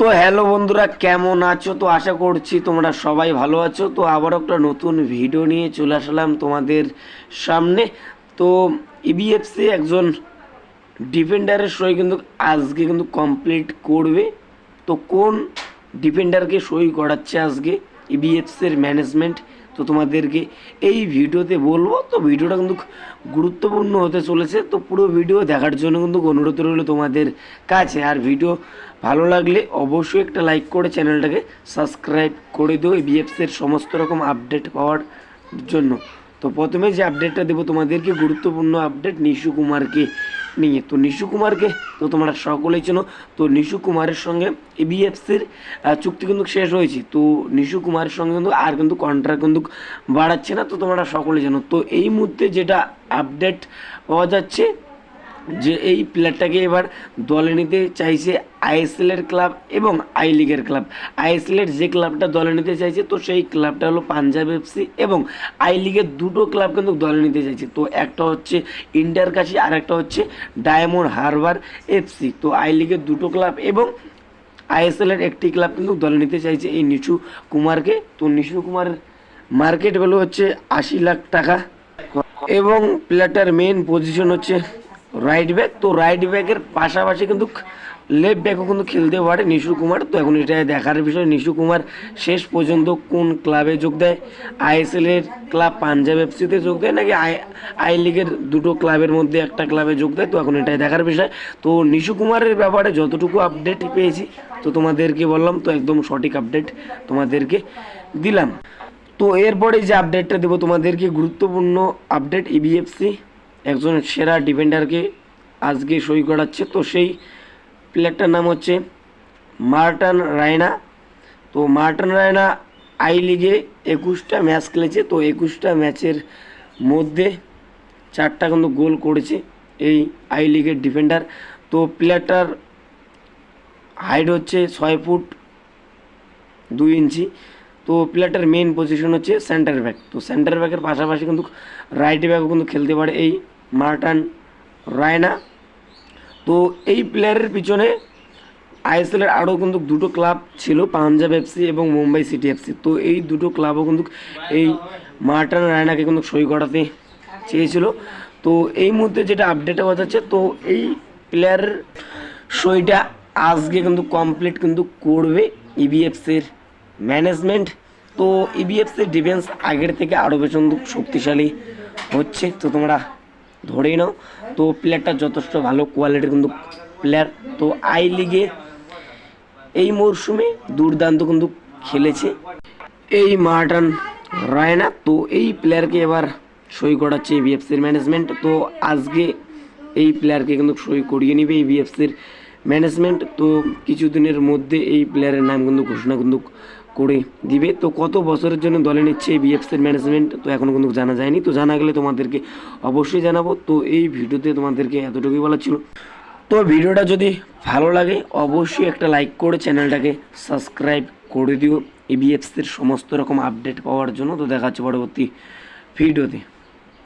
তো হ্যালো বন্ধুরা, কেমন আছো? তো আশা করছি তোমরা সবাই ভালো আছো। তো আবার একটা নতুন ভিডিও নিয়ে চলে আসলাম তোমাদের সামনে। তো ইবিএফসি একজন ডিফেন্ডারের সই কিন্তু আজকে কিন্তু কমপ্লিট করবে। তো কোন ডিফেন্ডারকে সই করাচ্ছে আজকে ইবিএফসির ম্যানেজমেন্ট তো তোমাদেরকে এই ভিডিওতে বলব, তো ভিডিওটা কিন্তু গুরুত্বপূর্ণ হতে চলেছে, তো পুরো ভিডিও দেখার জন্য কিন্তু অনুরোধ রইল তোমাদের কাছে। আর ভিডিও ভালো লাগলে অবশ্যই একটা লাইক করে চ্যানেলটাকে সাবস্ক্রাইব করে দিও বিএফসির সমস্ত রকম আপডেট পাওয়ার জন্য। তো প্রথমে যে আপডেটটা দেবো, তোমাদেরকে গুরুত্বপূর্ণ আপডেট নিশু কুমারকে। নিয়ে তো নিশু কুমারকে, তো তোমরা সকলেই চেনো, তো নিশু কুমারের সঙ্গে এবিএফসির চুক্তি কিন্তু শেষ হয়েছে, তো নিশু কুমারের সঙ্গে কিন্তু আর কিন্তু কন্ট্রাক্ট কিন্তু বাড়াচ্ছে না, তো তোমরা সকলে জানো তো এই মুহূর্তে যেটা আপডেট পাওয়া যাচ্ছে যে এই প্লেয়ারটাকে এবার দলে নিতে চাইছে আইএসএল এর ক্লাব এবং আই লিগের ক্লাব আইএসএল এর যে ক্লাবটা দলে নিতে চাইছে, তো সেই ক্লাবটা হলো পাঞ্জাব এফসি এবং আই লিগের দুটো ক্লাব কিন্তু দলে নিতে চাইছে। তো একটা হচ্ছে ইন্ডিয়ার কাছে আর একটা হচ্ছে ডায়মন্ড হারবার এফসি তো আই লিগের দুটো ক্লাব এবং আইএসএল এর একটি ক্লাব কিন্তু দলে নিতে চাইছে এই নিশু কুমারকে। তো নিশু কুমার মার্কেট ভ্যালু হচ্ছে আশি লাখ টাকা। এবং প্লেয়ারটার মেন পজিশন হচ্ছে রাইট ব্যাক তো রাইট ব্যাকের পাশাপাশি কিন্তু লেফট ব্যাকও কিন্তু খেলতে পারে। নিশু কুমার, তো এখন এটা দেখার বিষয়। নিশু কুমার শেষ পর্যন্ত কোন ক্লাবে যোগ দেয়? আইএসএল এর ক্লাব পাঞ্জাব এফসিতে যোগ দেয় নাকি আই আই লিগের দুটো ক্লাবের মধ্যে একটা ক্লাবে যোগ দেয়? তো এখন এটাই দেখার বিষয়। তো নিশু কুমারের ব্যাপারে যতটুকু আপডেট পেয়েছি, তো তোমাদেরকে বললাম, তো একদম সঠিক আপডেট তোমাদেরকে দিলাম। তো এরপরে যে আপডেটটা দেবো, তোমাদেরকে গুরুত্বপূর্ণ আপডেট ইবিএফসি একজন সেরা ডিফেন্ডারকে আজকে সই করাচ্ছে। তো সেই প্লেয়ারটার নাম হচ্ছে মার্টান রায়না। তো মার্টান রায়না আই লিগে একুশটা ম্যাচ খেলেছে। তো একুশটা ম্যাচের মধ্যে চারটা কিন্তু গোল করেছে এই আই লিগের ডিফেন্ডার তো প্লেয়ারটার হাইট হচ্ছে ছয় ফুট দুই ইঞ্চি। তো প্লেয়ারটার মেন পজিশন হচ্ছে সেন্টার ব্যাক তো সেন্টার ব্যাকের পাশাপাশি কিন্তু রাইট ব্যাকও কিন্তু খেলতে পারে এই মার্টান রায়না। তো এই প্লেয়ারের পিছনে আইএসএলের আরও কিন্তু দুটো ক্লাব ছিল, পাঞ্জাব এফসি এবং মুম্বাই সিটি এফসি তো এই দুটো ক্লাবও কিন্তু এই মার্টান রায়নাকে কিন্তু সই করাতে চেয়েছিল। তো এই মুহূর্তে যেটা আপডেট হওয়া যাচ্ছে তো এই প্লেয়ারের সইটা আজকে কিন্তু কমপ্লিট কিন্তু করবে ইবিএফসির ম্যানেজমেন্ট তো ইবিএফসির ডিফেন্স আগের থেকে আরও বেশি শক্তিশালী হচ্ছে। তো তোমরা ধরেই নাও। তো প্লেয়ারটা যথেষ্ট ভালো কোয়ালিটির কিন্তু প্লেয়ার তো আই লিগে এই মরশুমে দুর্দান্ত কিন্তু খেলেছে এই মার্টান রায়না। তো এই প্লেয়ারকে এবার সই করাচ্ছে বিএফসির ম্যানেজমেন্ট তো আজকে এই প্লেয়ারকে কিন্তু সই করিয়ে নিবে এই বিএফসির ম্যানেজমেন্ট তো কিছুদিনের মধ্যে এই প্লেয়ারের নাম কিন্তু ঘোষণা কিন্তু করে দিবে। তো কত বছরের জন্য দলে নিচ্ছে এই বিএফসির ম্যানেজমেন্ট তো এখনও কিন্তু জানা যায়নি। তো জানা গেলে তোমাদেরকে অবশ্যই জানাব। তো এই ভিডিওতে তোমাদেরকে এতটুকুই বলা ছিল। তো ভিডিওটা যদি ভালো লাগে, অবশ্যই একটা লাইক করে চ্যানেলটাকে সাবস্ক্রাইব করে দিও। এবিএফসির সমস্ত রকম আপডেট পাওয়ার জন্য। তো দেখা হচ্ছে পরবর্তী ভিডিওতে।